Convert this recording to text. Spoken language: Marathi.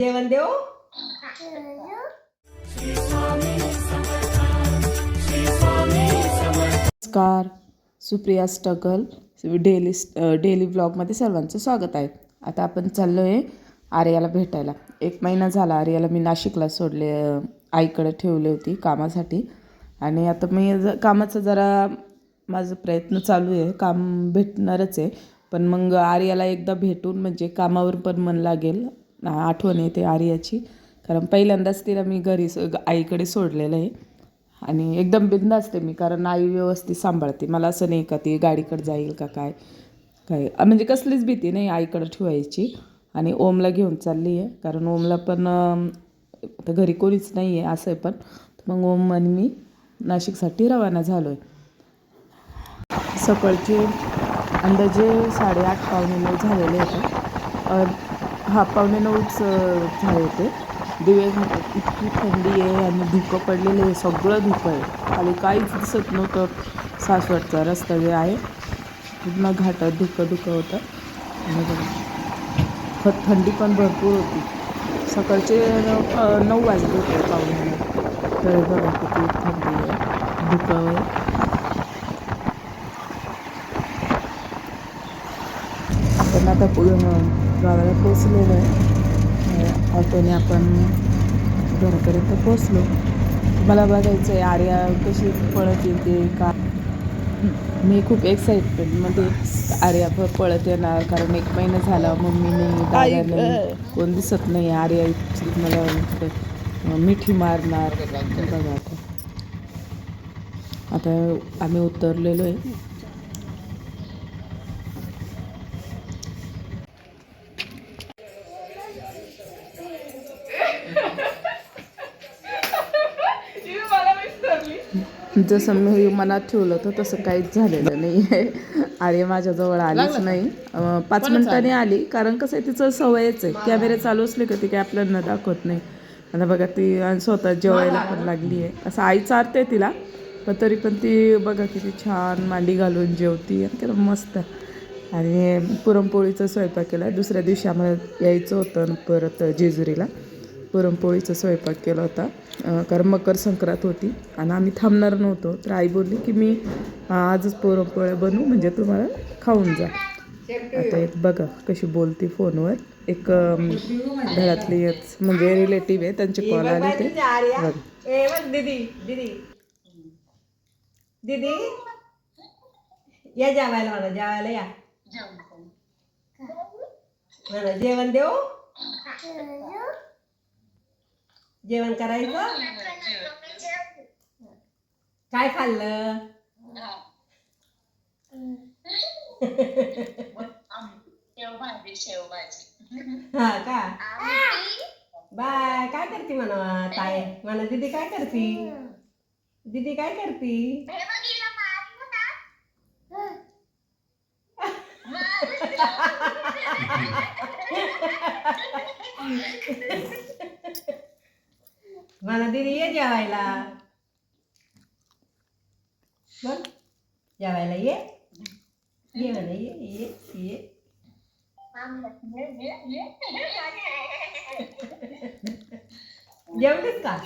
जेवण देऊ? नमस्कार सुप्रिया स्टगल डेली डेली ब्लॉगमध्ये सर्वांचं स्वागत आहे. आता आपण चाललो आहे आर्याला भेटायला. एक महिना झाला आर्याला मी नाशिकला सोडले आईकडे ठेवली होती कामासाठी. आणि आता मी ज जरा माझा प्रयत्न चालू आहे काम भेटणारच आहे. पण मग आर्याला एकदा भेटून म्हणजे कामावर पण मन लागेल. आठवण येते आर्याची. कारण पहिल्यांदाच तिला मी घरी स आईकडे सोडलेलं आहे. आणि एकदम बिंद असते मी कारण आई व्यवस्थित सांभाळते. मला असं नाही का ती गाडीकडे जाईल का काय? काय? म्हणजे कसलीच भीती नाही आईकडे ठेवायची. आणि ओमला घेऊन चालली आहे. कारण ओमला पण आता घरी कोणीच नाही आहे असं आहे पण. मग ओम आणि मी नाशिकसाठी रवाना झालो आहे सकाळचे अंदाजे साडेआठ पावणे नऊ झालेले होते. हा पावणे नऊच झाले होते. दिवे घाटात इतकी थंडी आहे आणि धुकं पडलेलं आहे. सगळं धुकं आहे. खाली काहीच दिसत नव्हतं. सासवडचा रस्ता जे आहे पूर्ण घाटात धुकं धुकं होतं. आणि थंडी पण भरपूर होती. सकाळचे नऊ वाजले होते पावणे तर बघा किती थंडी आहे. धुकं आहे. आपण आता पु- गावाला पोचलेलो आहे. ऑटोने आपण घरापर्यंत पोचलो मला बघायचं आहे आर्या कशी पळत येते का? मी खूप एक्साइटमेंटमध्ये आर्या प- पळत येणार कारण एक महिना झाला मम्मीने दादा नाही कोण दिसत नाही आर्या इतकी मला मिठी मारणार. बघा आता. आता आम्ही उतरलेलो आहे. जसं मी मनात ठेवलं होतं तसं काहीच झालेलं नाही आहे आर्य माझ्याजवळ आलीच नाही. पाच मिनिटांनी आली कारण कसं आहे तिचं सवयच आहे. कॅमेरे चालू असले का ती काय आपल्याला दाखवत नाही. आता बघा ती स्वतः जेवायला पण लागली आहे असं आई चारते तिला पण तरी पण ती बघा किती छान मांडी घालून जेवती आणि त्याला मस्त. आणि पुरणपोळीचा स्वयंपाक केला. दुसऱ्या दिवशी आम्हाला यायचं होतं परत जेजुरीला. पुरणपोळीचा स्वयंपाक केला होता. कारण मकर संक्रांत होती आणि आम्ही थांबणार नव्हतो. तर आई बोलली की मी आजच पुरणपोळ्या बनवू म्हणजे तुम्हाला खाऊन जा. आता एक बघा कशी बोलती फोनवर. एक घरातली एक म्हणजे रिलेटिव्ह आहे त्यांचे कॉल आले ते दीदी दीदी दीदी या जेवायला म्हणा जेवायला या. म्हणा जेवण देऊ? जेवण करायचं? काय खाल्लं? हा. का? बाय. काय करते म्हणा ताय म्हणा दीदी काय करती? दीदी काय करती? मला दीदी ये जेवायला बघ जेवायला ये ये म्हणा ये ये ये जेवलीस का